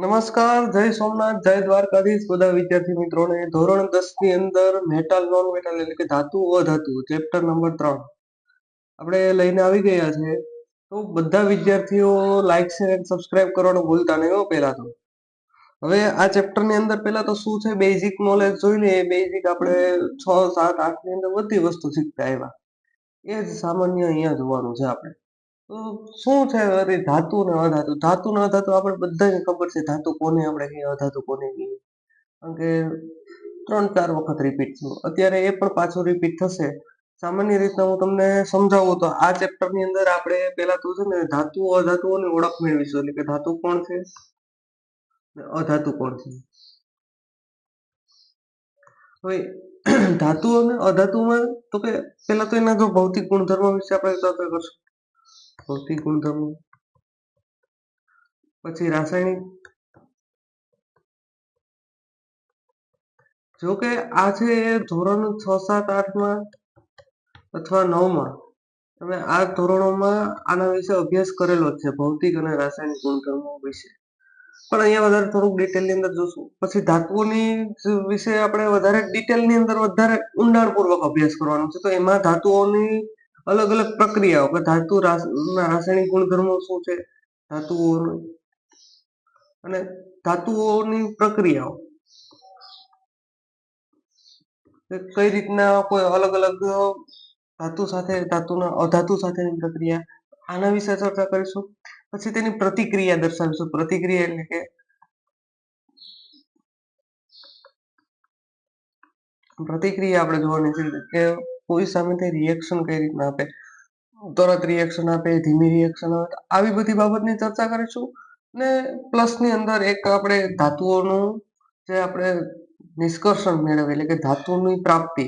નમસ્કાર, જય સોમનાથ, જય દ્વારકાધીશ. બધા વિદ્યાર્થી મિત્રોને ધોરણ દસની અંદર મેટલ નોન મેટલ એટલે કે ધાતુ, અધાતુ ચેપ્ટર નંબર ત્રણ. આપણે લઈને આવી ગયા છે. તો બધા વિદ્યાર્થીઓ લાઈક શેર એન્ડ સબસ્ક્રાઇબ કરવાનું ભૂલતા નહીં હો પહેલા તો. હવે આ ચેપ્ટરની અંદર પહેલા તો શું છે? બેઝિક નોલેજ જોઈ લઈએ. બેઝિક આપણે છ, સાત આઠની અંદર બધી વસ્તુ શીખતા આવ્યા. એ જ સામાન્ય અહીંયા જોવાનું છે આપણે. શું છે અરે ધાતુ ને અધાતુ? ધાતુ ને અધાતુ આપણે બધાને ખબર છે. ધાતુ કોને આપણે કહીએ? અધાતુ કોને કહીએ? કારણ કે ત્રણ ચાર વખત રિપીટ થયું. અત્યારે એ પણ પાછું રિપીટ થશે. સામાન્ય રીતના હું તમને સમજાવું તો આ ચેપ્ટરની અંદર આપણે પહેલા તો છે ને ધાતુ અધાતુઓની ઓળખ મેળવીશું. એટલે કે ધાતુ કોણ છે? અધાતુ કોણ છે? હવે ધાતુ અને અધાતુમાં તો કે પહેલા તો એના જો ભૌતિક ગુણધર્મો વિશે આપણે ચર્ચા કરશું. ભૌતિક ગુણધર્મો. પછી રાસાયણિક. જો કે આ છે ધોરણ છ, સાત, આઠમાં અથવા નવમાં. તમે આ ધોરણોમાં આના વિશે અભ્યાસ કરેલો છે, ભૌતિક અને રાસાયણિક ગુણધર્મો વિશે. પણ અહીંયા વધારે થોડુંક ડિટેલની અંદર જોશું. પછી ધાતુઓની વિશે આપણે વધારે ડિટેલની અંદર વધારે ઊંડાણપૂર્વક અભ્યાસ કરવાનો છે. તો એમાં ધાતુઓની અલગ અલગ પ્રક્રિયાઓ કે ધાતુ રાસાયણિક ગુણધર્મો શું છે? ધાતુઓ અને ધાતુઓની પ્રક્રિયાઓ. કઈ રીતના કોઈ અલગ અલગ ધાતુ સાથે, ધાતુના અધાતુ સાથેની પ્રક્રિયા, આના વિશે ચર્ચા કરીશું. પછી તેની પ્રતિક્રિયા દર્શાવીશું. પ્રતિક્રિયા એટલે કે પ્રતિક્રિયા આપણે જોવાની છે કે કોઈ સામે તે રિએક્શન કઈ રીતના આપે? તરત રિએક્શન આપે, ધીમી રિએક્શન આવે. આવી બધી બાબતની ચર્ચા કરીશું. ને પ્લસની અંદર એક આપણે ધાતુઓનું જે આપણે નિષ્કર્ષણ મેળવે એટલે કે ધાતુની પ્રાપ્તિ.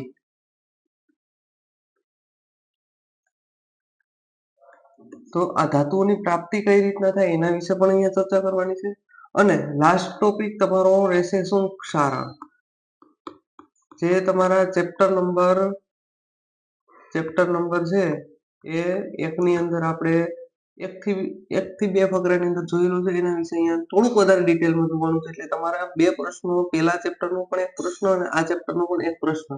તો આ ધાતુઓની પ્રાપ્તિ કઈ રીતના થાય એના વિશે પણ અહીંયા ચર્ચા કરવાની છે. અને લાસ્ટ ટોપિક તમારો રહેશે શું? ક્ષારણ જે તમારા ચેપ્ટર નંબર ચેપ્ટર નંબર છે એ એકની અંદર આપણે એકથી એકથી બે ફકરાની અંદર જોયેલું છે, એના વિશે અહીંયા થોડુંક વધારે ડિટેલમાં જોવાનું છે, એટલે તમારા બે પ્રશ્નો પહેલા ચેપ્ટરનો પણ એક પ્રશ્ન અને આ ચેપ્ટરનો પણ એક પ્રશ્ન.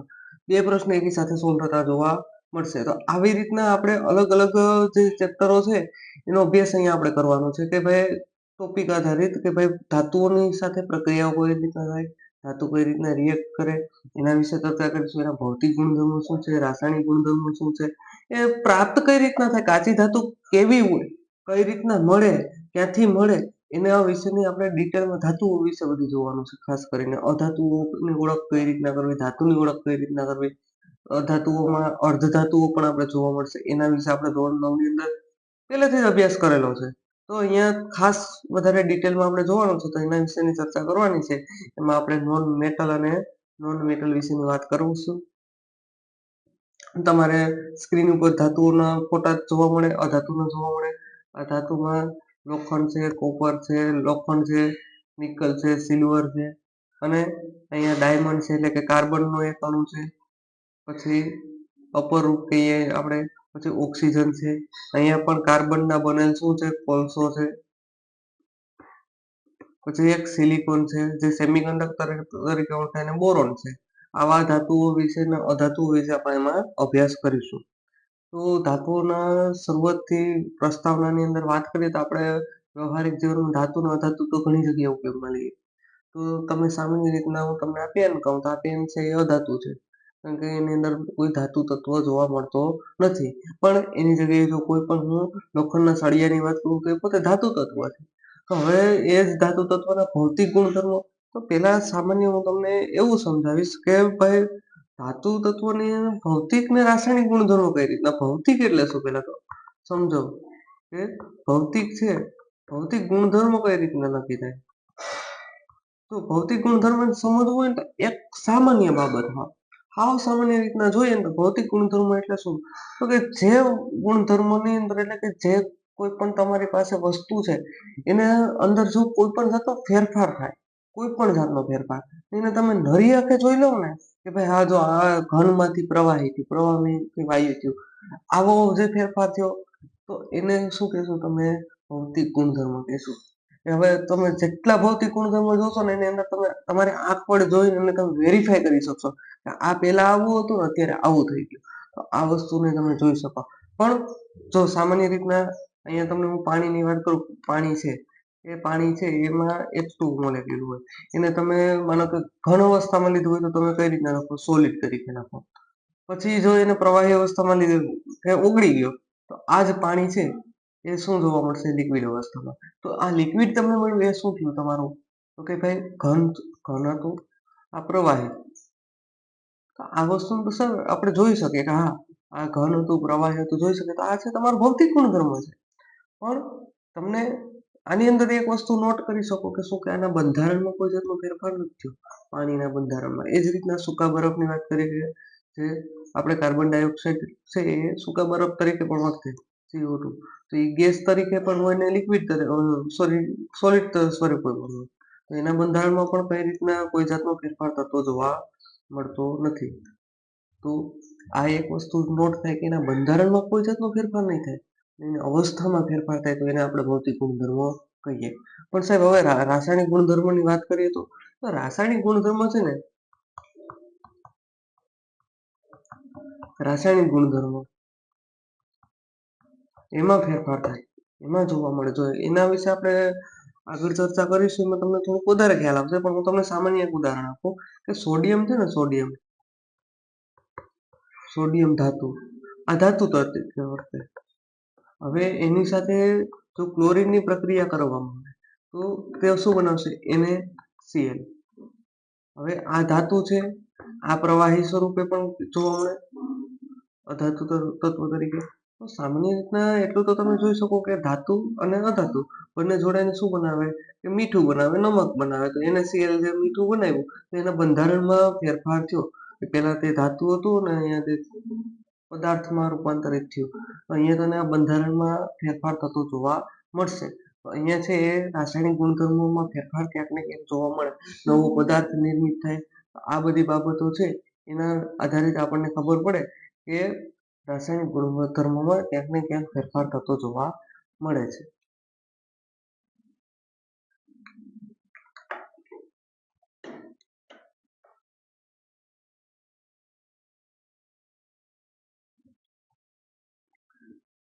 બે પ્રશ્ન એકી સાથે સોલ્વ થતા જોવા મળશે. તો આવી રીતના આપણે અલગ અલગ જે ચેપ્ટરો છે, એનો અભ્યાસ અહીંયા આપણે કરવાનો છે કે ભાઈ ટોપિક આધારિત કે ભાઈ ધાતુઓની સાથે પ્રક્રિયાઓ કોઈ રીતના થાય ધાતુ કઈ રીતના રિએક્ટ કરે. એના વિશે ચર્ચા કરીશું એના ભૌતિક ગુણધર્મો શું છે, રાસાયણિક ગુણધર્મો શું છે, એ પ્રાપ્ત કઈ રીતના થાય, કાચી ધાતુ કેવી હોય, કઈ રીતના મળે, ક્યાંથી મળે, એના વિશેની આપણે ડિટેલમાં ધાતુઓ વિશે બધું જોવાનું છે, ખાસ કરીને. અધાતુઓની ઓળખ કઈ રીતના કરવી, ધાતુની ઓળખ કઈ રીતના કરવી, અધાતુઓમાં અર્ધધાતુઓ પણ આપણે જોવા મળશે. એના વિશે આપણે ધોરણ નવની અંદર પહેલેથી જ અભ્યાસ કરેલો છે. તો અહીંયા ખાસ વધારે ડિટેલમાં આપણે જોવાનું છે તો એના વિશેની ચર્ચા કરવાની છે. એમાં આપણે નોન મેટલ અને નોન મેટલ વિશેની વાત કરીશું. તમારે સ્ક્રીન ઉપર ધાતુઓના ફોટા જોવા મળે, અધાતુના જોવા મળે. આ ધાતુમાં લોખંડ છે કોપર છે, લોખંડ છે નિકલ છે સિલ્વર છે. અને અહીંયા ડાયમંડ છે એટલે કે કાર્બનનો એક અણુ છે. પછી અપર રૂપ કહીએ આપણે. પછી ઓક્સિજન છે. અહીંયા પણ કાર્બનના બનેલ શું છે? કોલસો છે. પછી એક સિલિકોન છે, જે સેમિકન્ડક્ટર તરીકે ઓળખાય અને બોરોન છે. આવા ધાતુઓ વિશે અધાતુઓ વિશે આપણે એમાં અભ્યાસ કરીશું. તો ધાતુઓના શરૂઆતથી પ્રસ્તાવનાની અંદર વાત કરીએ તો આપણે વ્યવહારિક જીવનમાં ધાતુ અને અધાતુ તો ઘણી જગ્યાએ ઉપયોગમાં લઈએ. તો તમે સામાન્ય રીતના હું તમને આ પેન કહું તો આ પેન છે એ અધાતુ છે. કારણ કે એની અંદર કોઈ ધાતુ તત્વ જોવા મળતો નથી. પણ એની જગ્યાએ જો કોઈ પણ હું લોખંડના સળિયાની વાત કરું એ પોતે ધાતુ તત્વ છે. તો હવે એ જ ધાતુ તત્વના ભૌતિક ગુણધર્મો, તો પહેલા સામાન્ય હું તમને એવું સમજાવીશ કે ભાઈ ધાતુ તત્વની ભૌતિક ને રાસાયણિક ગુણધર્મો કઈ રીતના? ભૌતિક એટલે શું પહેલાં તો? સમજો. કે ભૌતિક છે, ભૌતિક ગુણધર્મો કઈ રીતના નક્કી થાય? તો ભૌતિક ગુણધર્મ સમજવું હોય ને તો એક સામાન્ય બાબત હાવ સામાન્ય રીતના જોઈએ ને ભૌતિક ગુણધર્મો એટલે શું? તો કે જે ગુણધર્મોની અંદર એટલે કે જે કોઈ પણ તમારી પાસે વસ્તુ છે, એને અંદર જો કોઈ પણ જાતનો ફેરફાર થાય, કોઈ પણ જાતનો ફેરફાર, એને તમે નરી આંખે જોઈ લો ને, કે ભાઈ હા, જો આ ઘનમાંથી પ્રવાહી થયું પ્રવાહીથી વાયુ થયું, આવો જે ફેરફાર થયો, તો એને શું કહેશું તમે? ભૌતિક ગુણધર્મ કહેશું. હવે તમે જેટલા ભૌતિક ગુણધર્મો જોશો ને એની અંદર તમે તમારી આંખ પર જોઈને એને તમે વેરીફાઈ કરી શકશો કે આ પહેલા આવું હતું ને અત્યારે આવું થઈ ગયું. તો આ વસ્તુને તમે જોઈ શકો. પણ જો સામાન્ય રીતના અહીંયા તમને હું પાણીની વાત કરું, પાણી છે. એ પાણી છે એમાં એચ ટુ મોલેક્યુલ હોય. એને તમે માનો કે ઘણ અવસ્થામાં લીધું હોય તો તમે કઈ રીતના નાખો સોલિડ તરીકે નાખો પછી જો એને પ્રવાહી અવસ્થામાં લીધું કે ઓગળી ગયો, તો આ જ પાણી છે એ શું જોવા મળશે લિક્વિડ અવસ્થામાં? તો આ લિક્વિડ તમને મળ્યું, એ શું થયું તમારું? તો કે ભાઈ, ઘન ઘન હતું, આ પ્રવાહી. તો આ વસ્તુ સર આપણે જોઈ શકીએ કે હા, આ ઘન હતું, પ્રવાહી હતું, જોઈ શકીએ. તો આ છે તમારો ભૌતિક ગુણધર્મ છે. પણ તમને આની અંદર એક વસ્તુ નોટ કરી શકો કે શું કે આના બંધારણમાં કોઈ જાતનો ફેરફાર નથી થયો. પાણીના બંધારણમાં. એ જ રીતના સૂકા બરફની વાત કરીએ જે આપણે કાર્બન ડાયોક્સાઇડ છે એ સૂકા બરફ તરીકે પણ વર્તે સીઓ ટુ તો એ ગેસ તરીકે પણ હોય ને લિક્વિડ સોરી સોલિડ સ્વરૂપે હોય તો એના બંધારણમાં પણ કઈ રીતના કોઈ જાતનો ફેરફાર થતો જોવા મળતો નથી. તો આ એક વસ્તુ નોટ થાય કે એના બંધારણમાં કોઈ જાતનો ફેરફાર નહીં થાય. એની અવસ્થામાં ફેરફાર થાય તો એને આપણે ભૌતિક ગુણધર્મો કહીએ. પણ સાહેબ, હવે રાસાયણિક ગુણધર્મોની વાત કરીએ તો રાસાયણિક ગુણધર્મ છે ને, રાસાયણિક ગુણધર્મો એમાં ફેરફાર થાય. એમાં જોવા મળે. જો એના વિશે આપણે આગળ ચર્ચા કરીશું, એમાં તમને થોડુંક વધારે ખ્યાલ આવશે, પણ હું તમને સામાન્ય એક ઉદાહરણ આપું કે સોડિયમ છે ને, સોડિયમ. સોડિયમ ધાતુ. આ ધાતુ વર્તે હવે એની સાથે જો ક્લોરીનની પ્રક્રિયા કરવામાં આવે, તો તે શું બનાવશે? એને સીએલ હવે આ ધાતુ છે, આ પ્રવાહી સ્વરૂપે પણ જોવા મળે. અધાતુ તત્વ તરીકે. તો સામાન્ય રીતના એટલું તો તમે જોઈ શકો કે ધાતુ અને અધાતુ બંને જોડાઈને શું બનાવે? કે મીઠું બનાવે, નમક બનાવે. તો એને સીએલ જે મીઠું બનાવ્યું, તો એના બંધારણમાં ફેરફાર થયો. કે પહેલાં તે ધાતુ હતું ને અહીંયા તે પદાર્થમાં રૂપાંતરિત થયું. તો અહીંયા તને આ બંધારણમાં ફેરફાર થતો જોવા મળશે. અહીંયા છે એ રાસાયણિક ગુણધર્મોમાં ફેરફાર ક્યાંક ને ક્યાંક જોવા મળે. નવો પદાર્થ નિર્મિત થાય. આ બધી બાબતો છે. એના આધારિત આપણને ખબર પડે કે રાસાયણિક ગુણધર્મોમાં ક્યાંક ને ક્યાંક ફેરફાર થતો જોવા મળે છે.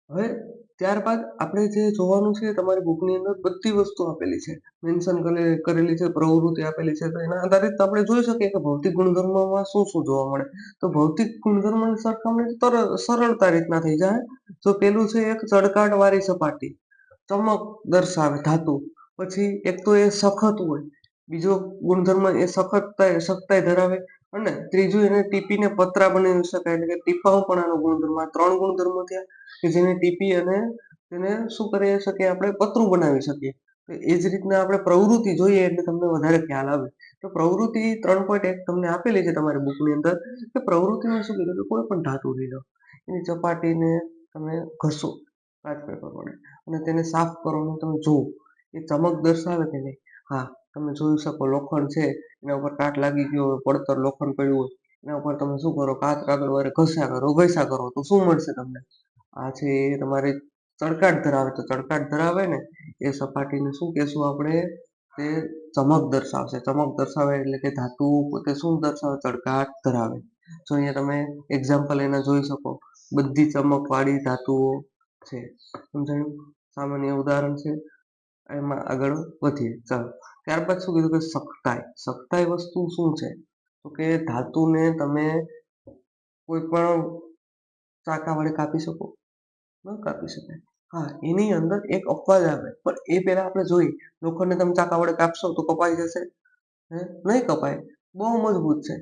હવે ત્યારબાદ આપણે જે જોવાનું છે, તમારી બુકની અંદર બધી વસ્તુ આપેલી છે. મેન્શન કરેલી છે, પ્રવૃત્તિ આપેલી છે. તો એના આધારિત આપણે જોઈ શકીએ કે ભૌતિક ગુણધર્મોમાં શું શું જોવા મળે. તો ભૌતિક ગુણધર્મોની સરખામણી સરળતા રીતના થઈ જાય. તો પેલું છે એક ચળકાટ વાળી સપાટી. ચમક દર્શાવે, ધાતુ. પછી એક તો એ સખત હોય. બીજો ગુણધર્મ એ સખત સખતાઈ ધરાવે. અને ત્રીજું એને ટીપીને પતરા બનાવી શકાય, એટલે કે ટીપાઓ પણ આનો ગુણધર્મ. આ ત્રણ ગુણધર્મો થયા કે જેને ટીપી અને તેને શું કરી શકીએ આપણે? પતરું બનાવી શકીએ. એ જ રીતના આપણે પ્રવૃત્તિ જોઈએ એટલે તમને વધારે ખ્યાલ આવે. તો પ્રવૃત્તિ ત્રણ પોઈન્ટ એક તમને આપેલી છે તમારી બુકની અંદર કે પ્રવૃત્તિમાં શું કીધું કે કોઈ પણ ધાતુ લઈ લો. એની ચપાટીને તમે ઘસો કાચ પેપર વડે અને તેને સાફ કરો તમે જુઓ. એ ચમક દર્શાવે કે નહીં? હા. તમે જોઈ શકો લોખંડ છે, એના ઉપર કાટ લાગી ગયો હોય, પડતર લોખંડ પડ્યું હોય, એના ઉપર તમે શું કરો, કાચ કાગળ વારે ઘસ્યા કરો ઘસ્યા કરો તો શું મળશે તમને? આ છે એ તમારી ચળકાટ ધરાવે, તો ચળકાટ ધરાવે ને, એ સપાટીને શું કહેશું આપણે? તે ચમક દર્શાવશે. ચમક દર્શાવે એટલે કે ધાતુ પોતે શું દર્શાવે? ચળકાટ ધરાવે. જો અહીંયા તમે એક્ઝામ્પલ એના જોઈ શકો. બધી ચમકવાળી ધાતુઓ છે. સમજાયું? સામાન્ય ઉદાહરણ છે. એમાં આગળ વધીએ. ચાલો. ત્યારબાદ શું કીધું કે સખતાઈ. સખતાઈ વસ્તુ શું છે? તો કે ધાતુને તમે કોઈ પણ ચાકા વડે કાપી શકો. ન કાપી શકાય. હા, એની અંદર એક અપવાદ આવે. પણ એ પહેલા આપણે જોઈ લોખંડને તમે ચાકા વડે કાપશો તો કપાઈ જશે. હે? નહીં કપાય. બહુ મજબૂત છે.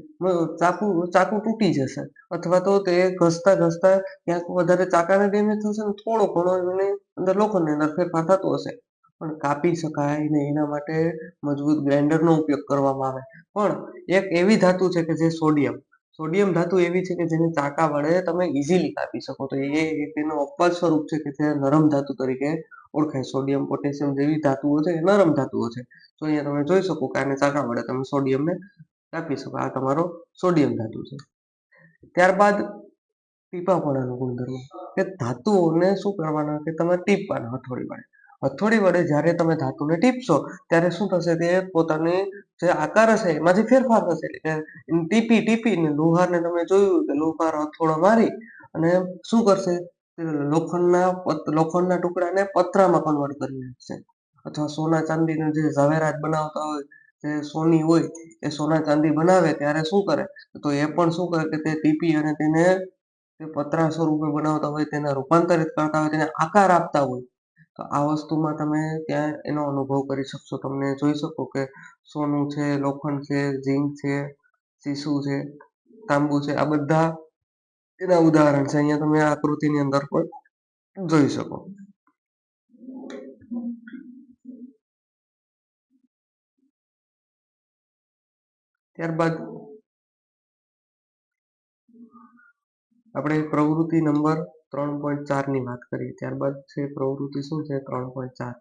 ચાકુ ચાકુ તૂટી જશે. અથવા તો તે ઘસતા ઘસતા ક્યાંક વધારે ચાકાને ડેમેજ થશે ને થોડો ઘણો એને અંદર લોખંડની અંદર ફેરફાર થતો હશે. પણ કાપી શકાય ને એના માટે મજબૂત ગ્રાઇન્ડરનો ઉપયોગ કરવામાં આવે. પણ એક એવી ધાતુ છે કે જે સોડિયમ સોડિયમ ધાતુ એવી છે કે જેને ચાકા વડે તમે ઇઝીલી કાપી શકો. તો એ એનું અપવાદ સ્વરૂપ છે કે જે નરમ ધાતુ તરીકે ઓળખાય. સોડિયમ, પોટેશિયમ જેવી ધાતુઓ છે એ નરમ ધાતુઓ છે. તો અહીંયા તમે જોઈ શકો કે આને ચાકા વડે તમે સોડિયમને કાપી શકો. આ તમારો સોડિયમ ધાતુ છે. ત્યારબાદ ટીપાપણાનો ગુણધર્મ. કે ધાતુઓને શું કરવાના? કે તમે ટીપવાના હથોડી વડે. હથોડી વડે જ્યારે તમે ધાતુને ટીપશો, ત્યારે શું થશે તે પોતાની જે આકાર હશે, એમાંથી ફેરફાર થશે. એટલે ટીપી ટીપીને લુહારને તમે જોયું કે લુહાર હથોડો મારી અને શું કરશે? લોખંડના લોખંડના ટુકડાને પતરામાં કન્વર્ટ કરી નાખશે. અથવા સોના ચાંદીનું જે ઝવેરાત બનાવતા હોય, જે સોની હોય, એ સોના ચાંદી બનાવે, ત્યારે શું કરે? તો એ પણ શું કરે કે તે ટીપી અને તેને પતરા સ્વરૂપે બનાવતા હોય, તેને રૂપાંતરિત કરતા હોય, તેને આકાર આપતા હોય. આ વસ્તુમાં તમે ત્યાં એનો અનુભવ કરી શકશો. તમને જોઈ શકો કે સોનું છે, લોખંડ છે, ઝીંક છે સીસુ છે, તાંબુ છે, આ બધા એના ઉદાહરણ છે. અહીંયા તમે આકૃતિની અંદર પણ જોઈ શકો. ત્યારબાદ આપણે પ્રવૃત્તિ નંબર ત્રણ પોઈન્ટ ચારની વાત કરીએ, ત્યારબાદ છે પ્રવૃત્તિ શું છે? ત્રણ પોઈન્ટ ચાર.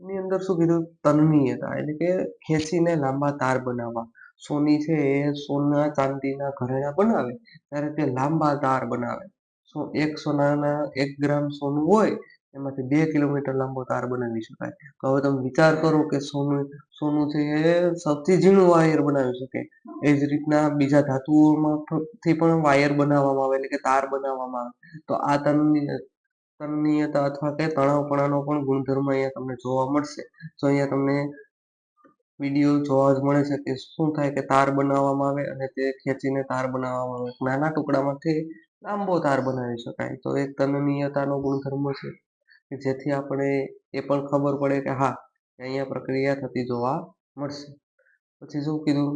એની અંદર શું કીધું? તન્મીયતા એટલે કે ખેંચીને લાંબા તાર બનાવવા. સોની છે એ સોના ચાંદીના ઘરેણા બનાવે, ત્યારે તે લાંબા તાર બનાવે. સો એક સોનાના એક ગ્રામ સોનું હોય એમાંથી બે કિલોમીટર લાંબો તાર બનાવી શકાય. તો હવે તમે વિચાર કરો કે સોનું સોનું છે એ સૌથી ઝીણું વાયર બનાવી શકે. એ જ રીતના બીજા ધાતુઓમાંથી પણ વાયર બનાવવામાં આવે, એટલે કે તાર બનાવવામાં આવે. તો આ તનનીયતા અથવા કે તણાવપણાનો પણ ગુણધર્મ અહીંયા તમને જોવા મળશે. તો અહીંયા તમને વીડિયો જોવા જ મળે છે કે શું થાય કે તાર બનાવવામાં આવે અને તે ખેંચીને તાર બનાવવામાં આવે. નાના ટુકડામાંથી લાંબો તાર બનાવી શકાય. તો એક તનનીયતાનો ગુણધર્મ છે જેથી આપણે એ પણ ખબર પડે કે હા, અહીંયા પ્રક્રિયા થતી જોવા મળશે. પછી શું કીધું?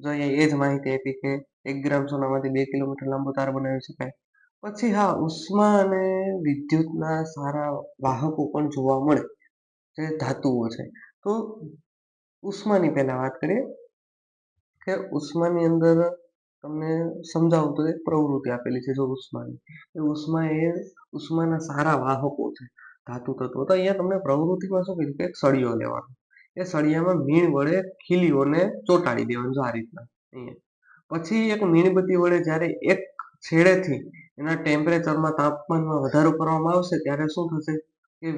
જો અહીંયા એ જ માહિતી આપી કે એક ગ્રામ સોનામાંથી બે કિલોમીટર લાંબો તાર બનાવી શકાય. પછી હા, ઉષ્મા અને વિદ્યુતના સારા વાહકો પણ જોવા મળે, જે ધાતુઓ છે. તો ઉષ્માની પહેલા વાત કરીએ કે ઉષ્માની અંદર તમને સમજાવું તો એક પ્રવૃત્તિ આપેલી છે, જો ઉષ્માની. ઉષ્મા એ ઉષ્માના સારા વાહકો છે. ધાતુ તત્વો. તો અહીંયા તમને પ્રવૃત્તિમાં શું કીધું કે એક સળિયો લેવાનો. એ સળિયામાં મીણ વડે ખીલીઓને ચોંટાડી દેવાનું જો આ રીતના. અહીંયા. પછી એક મીણબત્તી વડે જ્યારે એક છેડેથી એના ટેમ્પરેચરમાં તાપમાનમાં વધારો કરવામાં આવશે, ત્યારે શું થશે કે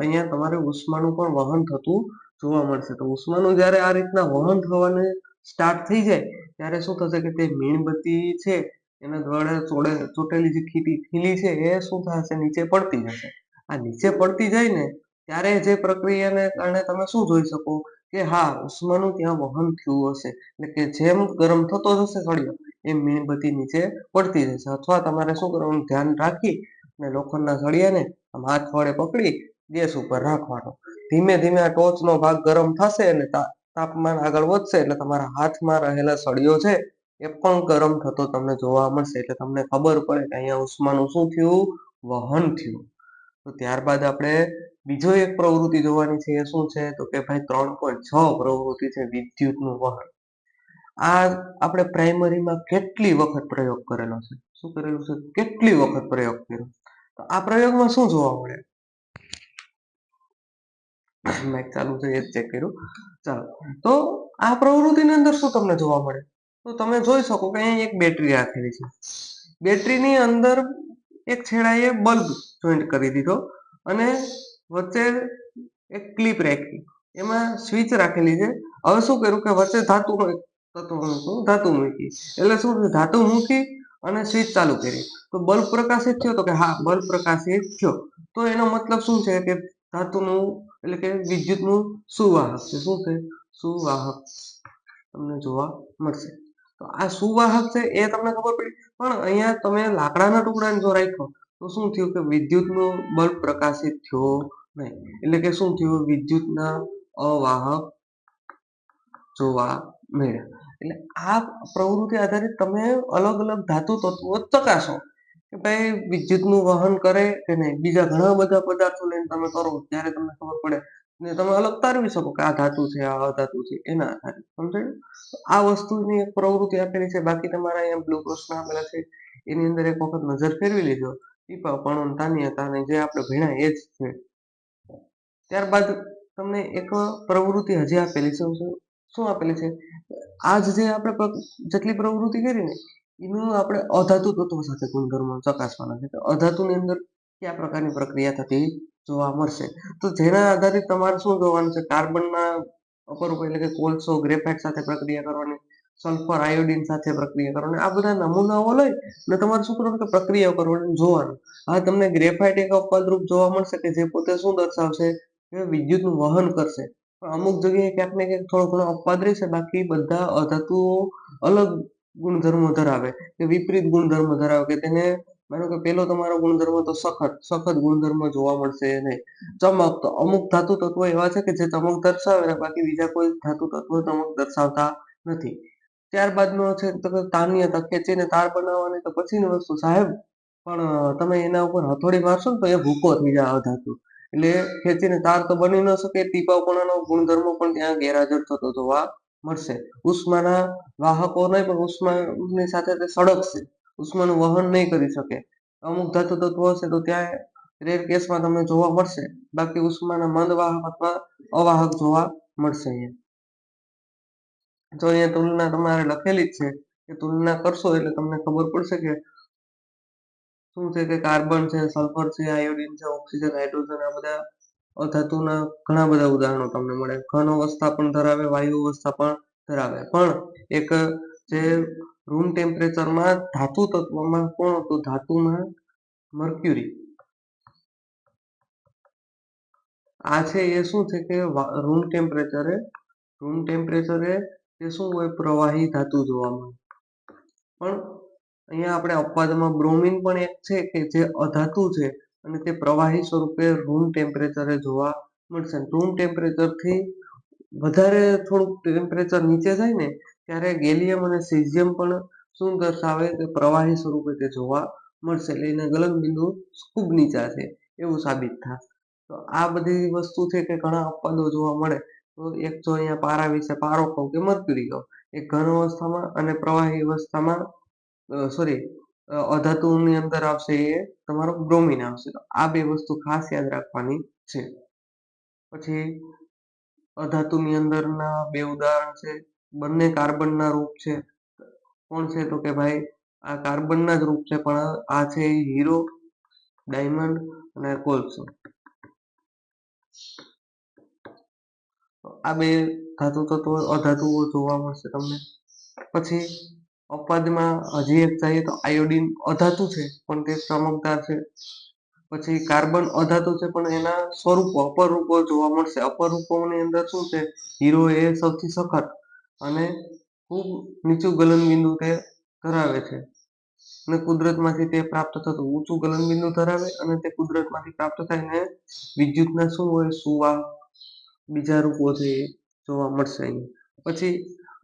અહીંયા તમારે ઉષ્માનું પણ વહન થતું જોવા મળશે. તો ઉષ્માનું જ્યારે આ રીતના વહન થવાને સ્ટાર્ટ થઈ જાય, ત્યારે શું થશે કે તે મીણબત્તી છે, એના દ્વારા ચોડે, ચોટેલી જે ખીલી ખીલી છે, એ શું થશે? નીચે પડતી જશે. આ નીચે પડતી જાય ને, ત્યારે જે પ્રક્રિયાને કારણે તમે શું જોઈ શકો? કે હા, ઉષ્માનું ત્યાં વહન થયું હશે. એટલે કે જેમ ગરમ થતો જશે સળિયો, એમ મીણબત્તી નીચે પડતી જશે અથવા તમારે શું કરવાનું? ધ્યાન રાખી અને લોખંડના સળિયાને હાથ વડે પકડી ગેસ ઉપર રાખવાનો. ધીમે ધીમે આ ટોચનો ભાગ ગરમ થશે અને તાપમાન આગળ વધશે એટલે તમારા હાથમાં રહેલા સળિયો છે એ પણ ગરમ થતો તમને જોવા મળશે. એટલે તમને ખબર પડે કે અહીંયા ઉષ્માનું શું થયું? વહન થયું. તો ત્યારબાદ આપણે બીજો એક પ્રવૃત્તિ જોવાની છે, એ શું છે? તો કે ભાઈ ત્રણ પોઈન્ટ છ પ્રવૃત્તિ છે વિદ્યુતનું વહન. આ આપણે પ્રાઇમરીમાં કેટલી વખત પ્રયોગ કરેલો છે? શું કરેલું છે? કેટલી વખત પ્રયોગ કર્યો? તો આ પ્રયોગમાં શું જોવા મળે? મેક ચાલુ છે, એ જ ચેક કર્યું. ચાલો. તો આ પ્રવૃત્તિની અંદર શું તમને જોવા મળે? તો તમે જોઈ શકો કે અહીંયા એક બેટરી રાખેલી છે. બેટરીની અંદર એક છેડાએ બલ્બ જોઈન્ટ કરી દીધો અને વચ્ચે એક ક્લિપ રાખી. એમાં સ્વિચ રાખેલી છે. હવે શું કર્યું કે વચ્ચે ધાતુ તત્વ મૂકું ધાતુ મૂકી. એટલે શું ધાતુ મૂકી અને સ્વિચ ચાલુ કરી. તો બલ્બ પ્રકાશિત થયો તો કે હા, બલ્બ પ્રકાશિત થયો. તો એનો મતલબ શું છે કે ધાતુનું, એટલે કે વિદ્યુતનું સુવાહક છે. શું છે? સુવાહક. તમને જોવા મળશે. તો આ સુવાહક છે એ તમને ખબર પડી? પણ અહીંયા તમે લાકડાના ટુકડાને જો રાખ્યો, તો શું થયું કે વિદ્યુતનો બલ્બ પ્રકાશિત થયો નહીં. એટલે કે શું થયું? વિદ્યુતના અવાહક જોવા મળ્યા. એટલે આ પ્રવૃત્તિ આધારિત તમે અલગ અલગ ધાતુ તત્વો ચકાસો કે ભાઈ વિદ્યુતનું વહન કરે કે નહીં. બીજા ઘણા બધા પદાર્થો લઈને તમે કરો, ત્યારે તમને ખબર પડે ને તમે અલગ તારવી શકો કે આ ધાતુ છે, આ અધાતુ છે એના આધારે સમજાયું? આ વસ્તુની એક પ્રવૃત્તિ આપેલી છે. બાકી તમારા અહીંયા બ્લુ પ્રશ્ન આપેલા છે. એની અંદર એક વખત નજર ફેરવી લીધો પીપા પણ તાનિયા અને જે આપણે ભણ્યા એ જ છે. ત્યારબાદ તમને એક પ્રવૃત્તિ હજી આપેલી છે. શું આપેલી છે? આજ જે આપણે જેટલી પ્રવૃત્તિ કરી ને, એનું આપણે અધાતુ તત્વો સાથે ગુણધર્મો ચકાસવાના છે. અધાતુની અંદર કયા પ્રકારની પ્રક્રિયા થતી? જોવા મળશે. તો જેના આધારે તમારે શું જોવાનું છે? કાર્બનના અપરૂપ એટલે કે કોલસો, ગ્રેફાઇટ સાથે પ્રક્રિયા કરવાની, સલ્ફર, આયોડિન સાથે પ્રક્રિયા કરવાની, આ બધા નમૂનાઓ લઈ અને તમારે શું કરવાનું કે પ્રક્રિયા કરવાની, જોવાનું. આ તમને ગ્રેફાઇટ એક અપવાદરૂપ જોવા મળશે કે જે પોતે શું દર્શાવશે? કે વિદ્યુતનું વહન કરશે. પણ અમુક જગ્યાએ ક્યાંક ને ક્યાંક થોડો ઘણો અપવાદ રહેશે. બાકી બધા અધાતુઓ અલગ ગુણધર્મો ધરાવે કે વિપરીત ગુણધર્મો ધરાવે કે તેને માનો કે પેલો તમારો ગુણધર્મ તો સખત સખત ગુણધર્મ જોવા મળશે નહીં. ચમક તો અમુક ધાતુ તત્વો એવા છે કે જે ચમક દર્શાવે ને બાકી બીજા કોઈ ધાતુ તત્વો ચમક દર્શાવતા નથી. ત્યારબાદનો છે તો કે ખેંચીને તાર બનાવવાની તો પછીની વસ્તુ સાહેબ, પણ તમે એના ઉપર હથોડી મારશો ને તો એ ભૂકો થઈ જાય ધાતુ. એટલે ખેંચીને તાર તો બની ન શકે ટીપાવપણાનો ગુણધર્મ પણ ત્યાં ગેરહાજર થતો જોવા મળશે. ઉષ્માના વાહકો નહીં, પણ ઉષ્માની સાથે તે સળગશે. ઉષ્માનું વહન નહીં કરી શકે. અમુક ધાતુ તત્વો હશે તો ત્યાં રેર કેસમાં તમને જોવા મળશે. બાકી ઉષ્માના મંદ વાહક અથવા અવાહક જોવા મળશે અહીંયા. તો અહીંયા તુલના તમારે લખેલી જ છે કે તુલના કરશો એટલે તમને ખબર પડશે કે શું છે કે કાર્બન છે, સલ્ફર છે, આયોડિન છે, ઓક્સિજન, હાઇડ્રોજન, આ બધા અધાતુના ઘણા બધા ઉદાહરણો તમને મળે. ઘન અવસ્થા પણ ધરાવે, વાયુ અવસ્થા પણ ધરાવે. પણ એક જે રૂમ ટેમ્પરેચરમાં ધાતુ તત્વમાં કોણ હતું? ધાતુમાં મર્ક્યુરી આ છે એ શું છે કે રૂમ ટેમ્પરેચરે રૂમ ટેમ્પરેચરે એ શું હોય? પ્રવાહી ધાતુ જોવા મળે. પણ અહીંયા આપણે અપવાદમાં બ્રોમિન પણ એક છે કે જે અધાતુ છે અને તે પ્રવાહી સ્વરૂપે રૂમ ટેમ્પરેચરે જોવા મળશે. રૂમ ટેમ્પરેચરથી વધારે થોડુંક ટેમ્પરેચર નીચે જાય ને ત્યારે ગેલિયમ અને સિઝિયમ પણ શું દર્શાવે? કે પ્રવાહી સ્વરૂપે તે જોવા મળશે. એટલે એના ગલનબિંદુ ખૂબ નીચા છે એવું સાબિત થાય. તો આ બધી વસ્તુ છે કે ઘણા અપવાદો જોવા મળે. તો એક જો અહીંયા પારા વિશે પારો કહું કે મર્ક્યુરી કહું. એક ઘન અવસ્થામાં અને પ્રવાહી અવસ્થામાં સોરી અધાતુની અંદર આવશે એ તમારો બ્રોમિન આવશે. તો આ બે વસ્તુ ખાસ યાદ રાખવાની છે. પછી અધાતુની અંદરના બે ઉદાહરણ છે. બંને કાર્બનના રૂપ છે. કોણ છે તો કે ભાઈ, આ કાર્બનના જ રૂપ છે, પણ આ છે હીરો, ડાયમંડ અને કોલસો. આ બે ધાતુ તત્વો, અધાતુઓ જોવા મળશે તમને. પછી, અપવાદમાં હજી એક જઈએ તો આયોડિન અધાતુ છે, પણ તે ચમકદાર છે. પછી કાર્બન અધાતુ છે, પણ એના સ્વરૂપો, અપરૂપો જોવા મળશે. અપરૂપોની અંદર શું છે? હીરો એ સૌથી સખત અને ખૂબ નીચું ગલનબિંદુ તે ધરાવે છે. અને કુદરતમાંથી તે પ્રાપ્ત થતું ઊંચું ગલનબિંદુ ધરાવે અને તે કુદરતમાંથી પ્રાપ્ત થઈને વિદ્યુતના શું હોય, સુવા બીજા રૂપો છે જોવા મળશે પછી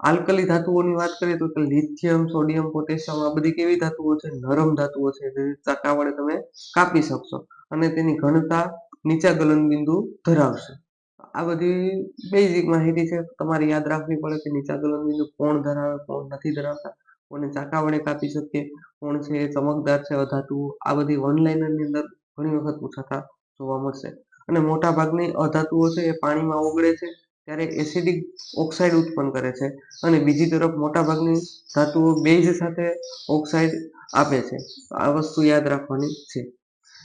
આલ્કલી ધાતુઓની વાત કરીએ તો લિથિયમ, સોડિયમ, પોટેશિયમ આ બધી કેવી ધાતુઓ છે? નરમ ધાતુઓ છે જે ચાકા વડે તમે કાપી શકશો અને તેની ઘનતા નીચા ગલનબિંદુ ધરાવશે. આ બધી બેઝિક માહિતી છે. તમારે યાદ રાખવી પડે કે નીચા ગલનબિંદુ કોણ ધરાવે, કોણ નથી ધરાવતા. કોને ચાકા વડે કાપી શકીએ, કોણ છે ચમકદાર છે, અધાતુઓ. આ બધી વન લાઇનરની અંદર ઘણી વખત પૂછાતા જોવા મળશે. અને મોટા ભાગની અધાતુઓ છે એ પાણીમાં ઓગળે છે, ત્યારે એસિડિક ઓક્સાઇડ ઉત્પન્ન કરે છે. અને બીજી તરફ મોટાભાગની ધાતુઓ બેઝ સાથે ઓક્સાઇડ આપે છે. આ વસ્તુ યાદ રાખવાની છે.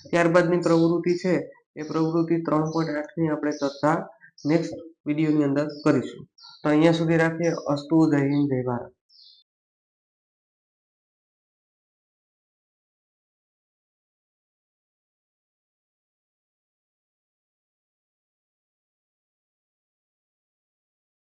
ત્યારબાદની પ્રવૃત્તિ છે. એ પ્રવૃત્તિ ત્રણ પોઈન્ટ આઠની આપણે ચર્ચા નેક્સ્ટ વિડીયોની અંદર કરીશું. તો અહીંયા સુધી રાખીએ. અસ્તુ જય હિન્દ જય ભારત.